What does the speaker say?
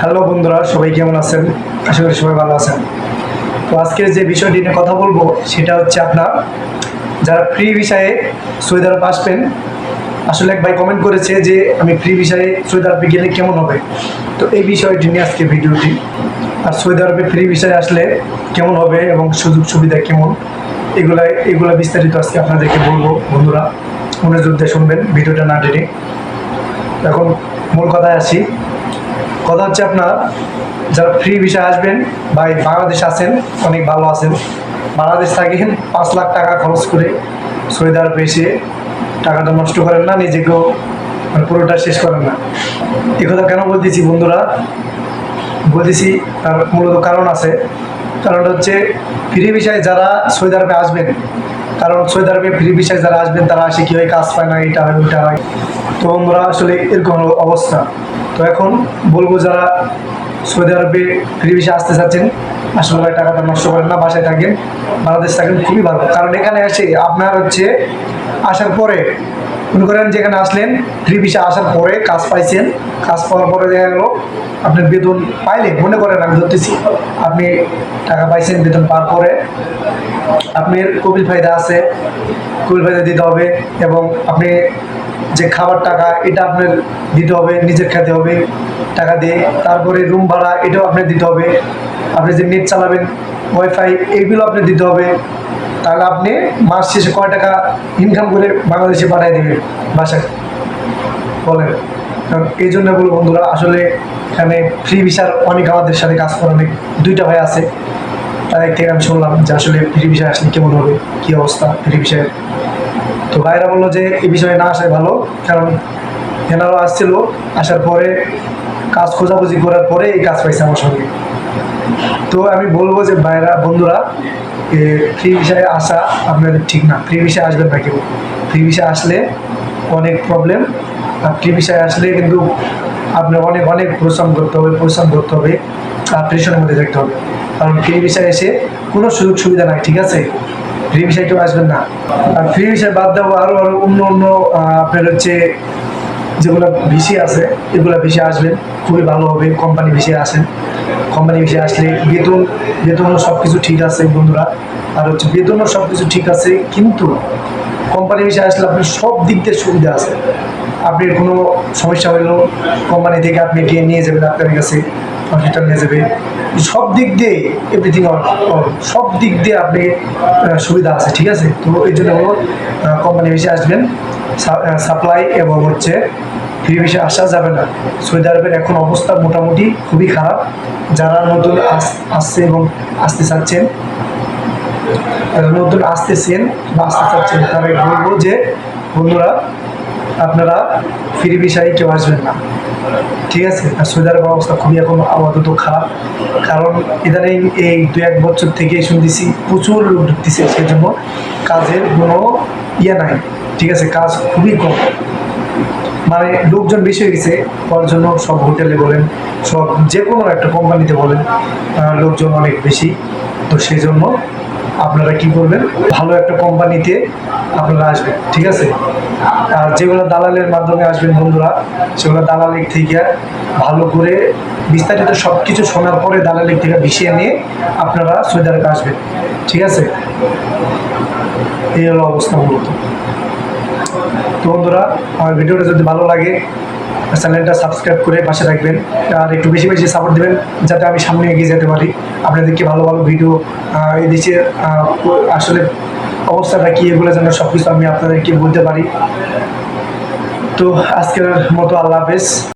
Hello বন্ধুরা, সবাই কেমন আছেন? আশা করি সবাই ভালো আছেন। তো আজকে যে বিষয়টি নিয়ে কথা বলব, সেটা হচ্ছে আপনার, যারা ফ্রি বিষয়ে সৌদি আরব আসবেন, আসলে এক ভাই কমেন্ট করেছে যে, আমি ফ্রি বিষয়ে সৌদি আরবে গেলে কেমন হবে? তো এই বিষয়টি নিয়ে আজকে ভিডিওটি, আর সৌদি আরবে ফ্রি বিষয়ে আসলে কেমন হবে এবং সুযোগ সুবিধা কেমন এগুলা এগুলা বিস্তারিত আজকে আপনাদেরকে বলব, বন্ধুরা। মনোযোগ দিয়ে শুনবেন, ভিডিওটা না টেনে। এখন মূল কথায় আসি। কথা হচ্ছে আপনার, যারা ফ্রি ভিসায় আসবেন বা বাংলাদেশ আছেন, অনেক ভালো আছেন, বাংলাদেশ থাকেন, পাঁচ লাখ টাকা খরচ করে সৌদি এসে টাকাটা নষ্ট করেন না, নিজেকেও মানে পুরোটা শেষ করেন না। এ কথা কেন বলতেছি বন্ধুরা? বলতেছি তার মূলত কারণ আছে। কারণটা হচ্ছে ফ্রি ভিসায় যারা সৌদি আরবে আসবেন, কারণ সৌদি আরবে ফ্রি ভিসায় যারা আসবেন, তারা আসে কি হয়, কাজ পায় না, এটা হয়, ওইটা হয়। তো বন্ধুরা, আসলে এরকম অবস্থা। তো এখন বলব যারা সৌদি আরবে ফ্রি আসতে চাচ্ছেন, আসলে ভাই টাকাটা নষ্ট করেন না, বাসায় থাকেন, বাংলাদেশ থাকেন, খুবই ভালো। কারণ এখানে এসে আপনার হচ্ছে আসার পরে, মনে করেন যেখানে আসলেন, ফ্রি ভিসা আসার পরে কাজ পাইছেন, কাজ পাওয়ার পরে দেখা গেল আপনার বেতন পাইলে, মনে করেন আমি ধরতেছি, আপনি টাকা পাইছেন, বেতন পাওয়ার পরে আপনার কবিল ফায়দা আছে কবিল ফায়দা দিতে হবে এবং আপনি যে খাবার টাকা, এটা আপনার দিতে হবে, নিজের খেতে হবে, টাকা দিয়ে। তারপরে রুম ভাড়া, এটাও আপনার দিতে হবে। আপনি যে নেট চালাবেন ওয়াইফাই এইগুলো আপনি দিতে হবে। তাহলে আপনি মাস শেষে কয় টাকা ইনকাম করে বাংলাদেশে পাঠিয়ে দেবেন বাসায়? বলেন। কারণ এই জন্য বলো বন্ধুরা, আসলে এখানে ফ্রি ভিসার অনেক আমাদের সাথে কাজ করে, অনেক দুইটা ভাই আছে। তাদের থেকে আমি শুনলাম যে আসলে ফ্রি ভিসা আসলে কেমন হবে, কী অবস্থা ফ্রি ভিসায় তো ভাইরা বলল যে এই বিষয়ে না আসাই ভালো, কারণ এনারাও আসছিল, আসার পরে কাজ খোঁজাখুঁজি করার পরে এই কাজ পাইছে আমার সঙ্গে। তো আমি বলব যে ভাইরা, বন্ধুরা ফ্রি ভিসায় আসা আপনাদের ঠিক না। ফ্রি ভিসায় আসবেন না কেউ। ফ্রি ভিসায় আসলে অনেক প্রবলেম আর ফ্রি ভিসায় আসলে কিন্তু আপনার অনেক অনেক পরিশ্রম করতে হবে, পরিশ্রম করতে হবে, আর প্রেশনের মধ্যে থাকতে হবে। কারণ ফ্রি ভিসায় এসে কোনো সুযোগ সুবিধা নাই, ঠিক আছে? ফ্রি ভিসায় কেউ আসবেন না। আর ফ্রি ভিসায় বাদ দেবো আরও আরও অন্য অন্য আপনার হচ্ছে যেগুলো ভিসি আছে, এগুলো ভিসে আসবেন। খুবই ভালো হবে, কোম্পানি ভিসে আসেন। কোম্পানি ভিসে আসলে বেতন বেতনও সব কিছু ঠিক আছে বন্ধুরা। আর হচ্ছে বেতনও সব কিছু ঠিক আছে, কিন্তু কোম্পানি ভিসে আসলে আপনার সব দিক দিয়ে সুবিধা আছে। আপনার কোনো সমস্যা হইলেও কোম্পানি থেকে আপনি গিয়ে নিয়ে যাবেন আপনার কাছে। হসপিটাল নিয়ে যাবে। সব দিক দিয়ে এভরিথিং সব দিক দিয়ে আপনি সুবিধা আছে, ঠিক আছে? তো এই জন্য কোম্পানি ভিসে আসবেন। সাপ্লাই এবং হচ্ছে ফ্রি ভিসে আসা যাবে না। সৌদি আরবের এখন অবস্থা মোটামুটি খুবই খারাপ। যারা নতুন আস- আসছে এবং আসতে চাচ্ছেন নতুন আসতেছেন বা আসতে চাচ্ছেন তারা বলব যে, বন্ধুরা, আপনারা ফ্রি ভিসায় কেউ আসবেন না। ঠিক আছে, আর আরবের অবস্থা খুবই এখন আপাতত খারাপ। কারণ ইদানিং এই দু এক বছর থেকে শুনতেছি প্রচুর লোক ঢুকতেছে সেজন্য কাজের কোনো ইয়ে নাই, ঠিক আছে, কাজ খুবই কম। মানে লোকজন বেশি হয়ে গেছে তার জন্য সব হোটেলে বলেন, সব যে কোনো একটা কোম্পানিতে বলেন লোকজন অনেক বেশি। তো সেই জন্য আপনারা কি করবেন? ভালো একটা কোম্পানিতে আপনারা আসবেন, ঠিক আছে? আর যেগুলো দালালের মাধ্যমে আসবেন বন্ধুরা, সেগুলো দালালের থেকে ভালো করে বিস্তারিত সব কিছু শোনার পরে দালালের থেকে বিষিয়ে নিয়ে আপনারা আরবে আসবেন, ঠিক আছে? এই হলো অবস্থা মূলত। তো বন্ধুরা, আমার ভিডিওটা যদি ভালো লাগে, চ্যানেলটা সাবস্ক্রাইব করে পাশে রাখবেন আর একটু বেশি বেশি সাপোর্ট দেবেন, যাতে আমি সামনে এগিয়ে যেতে পারি। আপনাদেরকে ভালো ভালো ভিডিও এই দেশের আসলে অবস্থাটা কী, এগুলো যেন সব কিছু আমি আপনাদেরকে বলতে পারি। তো আজকের মতো আল্লাহ হাফেজ।